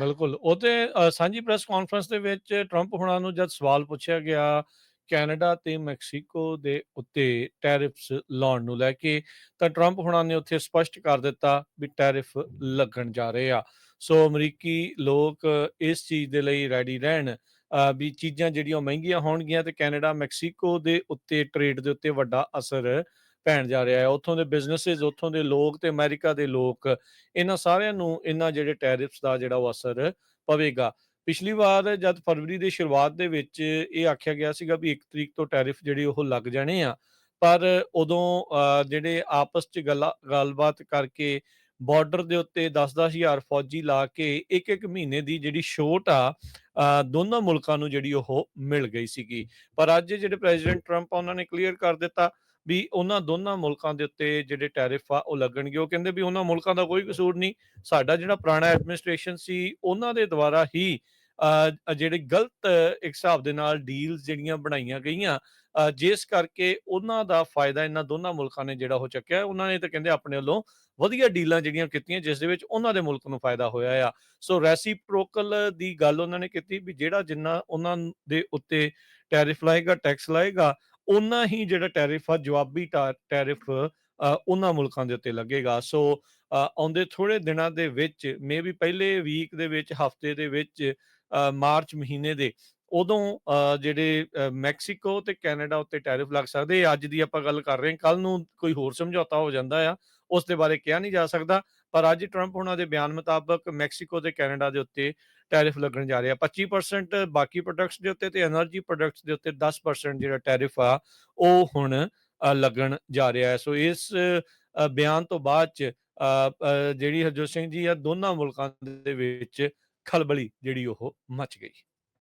ਬਿਲਕੁਲ, ਉਹ ਤੇ ਸਾਂਝੀ ਪ੍ਰੈਸ ਕਾਨਫਰੰਸ ਦੇ ਵਿੱਚ ਟਰੰਪ ਹੁਣਾਂ ਨੂੰ ਜਦ ਸਵਾਲ ਪੁੱਛਿਆ ਗਿਆ ਕੈਨੇਡਾ ਤੇ ਮੈਕਸੀਕੋ ਦੇ ਉੱਤੇ ਟੈਰਿਫਸ ਲਾਉਣ ਨੂੰ ਲੈ ਕੇ, ਤਾਂ ਟਰੰਪ ਹੁਣਾਂ ਨੇ ਉੱਥੇ ਸਪਸ਼ਟ ਕਰ ਦਿੱਤਾ ਵੀ ਟੈਰਿਫ ਲੱਗਣ ਜਾ ਰਹੇ ਆ। ਸੋ ਅਮਰੀਕੀ ਲੋਕ ਇਸ ਚੀਜ਼ ਦੇ ਲਈ ਰੈਡੀ ਰਹਿਣ ਵੀ ਚੀਜ਼ਾਂ ਜਿਹੜੀਆਂ ਮਹਿੰਗੀਆਂ ਹੋਣਗੀਆਂ ਤੇ ਕੈਨੇਡਾ, ਮੈਕਸੀਕੋ ਦੇ ਉੱਤੇ ਟ੍ਰੇਡ ਦੇ ਉੱਤੇ ਵੱਡਾ ਅਸਰ ਪੈਣ ਜਾ ਰਿਹਾ ਹੈ। ਉੱਥੋਂ ਦੇ ਬਿਜ਼ਨੈਸਿਸ, ਉੱਥੋਂ ਦੇ ਲੋਕ ਤੇ ਅਮਰੀਕਾ ਦੇ ਲੋਕ ਇਹਨਾਂ ਸਾਰਿਆਂ ਨੂੰ ਇਹਨਾਂ ਜਿਹੜੇ ਟੈਰਿਫਸ ਦਾ ਜਿਹੜਾ ਉਹ ਅਸਰ ਪਵੇਗਾ। ਪਿਛਲੀ ਵਾਰ ਜਦ ਫਰਵਰੀ ਦੇ ਸ਼ੁਰੂਆਤ ਦੇ ਵਿੱਚ ਇਹ ਆਖਿਆ ਗਿਆ ਸੀਗਾ ਵੀ 1 ਤਰੀਕ ਤੋਂ ਟੈਰਿਫ ਜਿਹੜੇ ਉਹ ਲੱਗ ਜਾਣੇ ਆ, ਪਰ ਉਦੋਂ ਜਿਹੜੇ ਆਪਸ 'ਚ ਗੱਲਾਂ ਗੱਲਬਾਤ ਕਰਕੇ ਬਾਰਡਰ ਦੇ ਉੱਤੇ 10-10 ਹਜ਼ਾਰ ਫੌਜੀ ਲਾ ਕੇ 1-1 ਮਹੀਨੇ ਦੀ ਜਿਹੜੀ ਛੋਟ ਆ ਦੋਨਾਂ ਮੁਲਕਾਂ ਨੂੰ ਜਿਹੜੀ ਉਹ ਮਿਲ ਗਈ ਸੀਗੀ। ਪਰ ਅੱਜ ਜਿਹੜੇ ਪ੍ਰੈਜ਼ੀਡੈਂਟ ਟਰੰਪ ਆ ਉਹਨਾਂ ਨੇ ਕਲੀਅਰ ਕਰ ਦਿੱਤਾ ਵੀ ਉਹਨਾਂ ਦੋਨਾਂ ਮੁਲਕਾਂ ਦੇ ਉੱਤੇ ਜਿਹੜੇ ਟੈਰਿਫ ਆ ਉਹ ਲੱਗਣਗੇ। ਉਹ ਕਹਿੰਦੇ ਵੀ ਉਹਨਾਂ ਮੁਲਕਾਂ ਦਾ ਕੋਈ ਕਸੂਰ ਨਹੀਂ, ਸਾਡਾ ਜਿਹੜਾ ਪੁਰਾਣਾ ਐਡਮਿਨਿਸਟ੍ਰੇਸ਼ਨ ਸੀ ਉਹਨਾਂ ਦੇ ਦੁਆਰਾ ਹੀ ਅ, ਜਿਹੜੇ ਗਲਤ ਇੱਕ ਹਿਸਾਬ ਦੇ ਨਾਲ ਡੀਲਸ ਜਿਹੜੀਆਂ ਬਣਾਈਆਂ ਗਈਆਂ ਜਿਸ ਕਰਕੇ ਉਹਨਾਂ ਦਾ ਫਾਇਦਾ ਇਹਨਾਂ ਦੋਨਾਂ ਮੁਲਕਾਂ ਨੇ ਜਿਹੜਾ ਹੋ ਚੱਕਿਆ। ਉਹਨਾਂ ਨੇ ਤਾਂ ਕਹਿੰਦੇ ਆਪਣੇ ਵੱਲੋਂ ਵਧੀਆ ਡੀਲਾਂ ਜਿਹੜੀਆਂ ਕੀਤੀਆਂ ਜਿਸ ਦੇ ਵਿੱਚ ਉਹਨਾਂ ਦੇ ਮੁਲਕ ਨੂੰ ਫਾਇਦਾ ਹੋਇਆ ਆ। ਸੋ ਰੈਸੀਪ੍ਰੋਕਲ ਦੀ ਗੱਲ ਉਹਨਾਂ ਨੇ ਕੀਤੀ ਵੀ ਜਿਹੜਾ ਜਿੰਨਾ ਉਹਨਾਂ ਦੇ ਉੱਤੇ ਟੈਰਿਫ ਲਾਏਗਾ, ਟੈਕਸ ਲਾਏਗਾ, ਉਹਨਾਂ ਹੀ ਜਿਹੜਾ ਟੈਰਿਫ ਆ ਜਵਾਬੀ ਟਾ ਟੈਰਿਫ ਉਹਨਾਂ ਮੁਲਕਾਂ ਦੇ ਉੱਤੇ ਲੱਗੇਗਾ। ਸੋ ਆਉਂਦੇ ਥੋੜੇ ਦਿਨਾਂ ਦੇ ਵਿੱਚ ਮੇਬੀ ਪਹਿਲੇ ਵੀਕ ਦੇ ਵਿੱਚ, ਹਫ਼ਤੇ ਦੇ ਵਿੱਚ ਮਾਰਚ ਮਹੀਨੇ ਦੇ ਉਦੋਂ ਜਿਹੜੇ ਮੈਕਸੀਕੋ ਤੇ ਕੈਨੇਡਾ ਉੱਤੇ ਟੈਰਿਫ ਲੱਗ ਸਕਦੇ। ਅੱਜ ਦੀ ਆਪਾਂ ਗੱਲ ਕਰ ਰਹੇ ਹਾਂ, ਕੱਲ ਨੂੰ ਕੋਈ ਹੋਰ ਸਮਝੌਤਾ ਹੋ ਜਾਂਦਾ ਆ, ਉਸ ਦੇ ਬਾਰੇ ਕਿਹਾ ਨਹੀਂ ਜਾ ਸਕਦਾ। ਪਰ ਅੱਜ ਟਰੰਪ ਉਹਨਾਂ ਦੇ ਬਿਆਨ ਮੁਤਾਬਕ ਮੈਕਸੀਕੋ ਤੇ ਕੈਨੇਡਾ ਦੇ ਉੱਤੇ ਟੈਰਿਫ ਲੱਗਣ ਜਾ ਰਿਹਾ। 25% ਬਾਕੀ ਪ੍ਰੋਡਕਟਸ ਦੇ ਉੱਤੇ ਤੇ ਐਨਰਜੀ ਪ੍ਰੋਡਕਟਸ ਦੇ ਉੱਤੇ 10% ਜਿਹੜਾ ਟੈਰਿਫ ਆ, ਉਹ ਹੁਣ ਲੱਗਣ ਜਾ ਰਿਹਾ ਹੈ। ਸੋ ਇਸ ਬਿਆਨ ਤੋਂ ਬਾਅਦ 'ਚ ਜਿਹੜੀ ਹਰਜੋਤ ਸਿੰਘ ਜੀ ਆ, ਦੋਨਾਂ ਮੁਲਕਾਂ ਦੇ ਵਿੱਚ ਖਲਬਲੀ ਜਿਹੜੀ ਉਹ ਮਚ ਗਈ।